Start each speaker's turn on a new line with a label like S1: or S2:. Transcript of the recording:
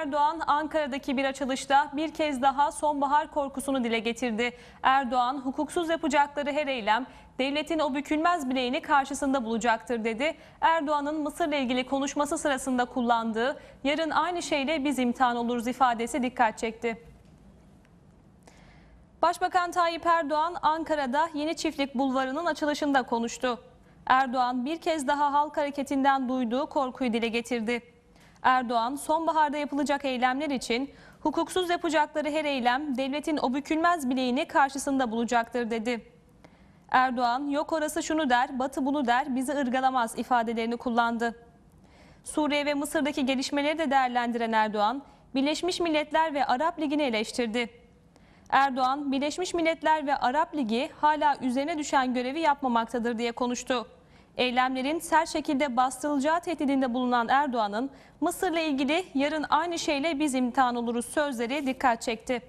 S1: Erdoğan Ankara'daki bir açılışta bir kez daha sonbahar korkusunu dile getirdi. Erdoğan hukuksuz yapacakları her eylem devletin o bükülmez bileğini karşısında bulacaktır dedi. Erdoğan'ın Mısır'la ilgili konuşması sırasında kullandığı yarın aynı şeyle biz imtihan oluruz ifadesi dikkat çekti. Başbakan Tayyip Erdoğan Ankara'da Yeni Çiftlik Bulvarı'nın açılışında konuştu. Erdoğan bir kez daha halk hareketinden duyduğu korkuyu dile getirdi. Erdoğan sonbaharda yapılacak eylemler için hukuksuz yapacakları her eylem devletin o bükülmez bileğini karşısında bulacaktır dedi. Erdoğan yok orası şunu der, batı bunu der, bizi ırgalamaz ifadelerini kullandı. Suriye ve Mısır'daki gelişmeleri de değerlendiren Erdoğan, Birleşmiş Milletler ve Arap Ligi'ni eleştirdi. Erdoğan, Birleşmiş Milletler ve Arap Ligi hala üzerine düşen görevi yapmamaktadır diye konuştu. Eylemlerin sert şekilde bastırılacağı tehdidinde bulunan Erdoğan'ın Mısır'la ilgili yarın aynı şeyle biz imtihan oluruz sözleri dikkat çekti.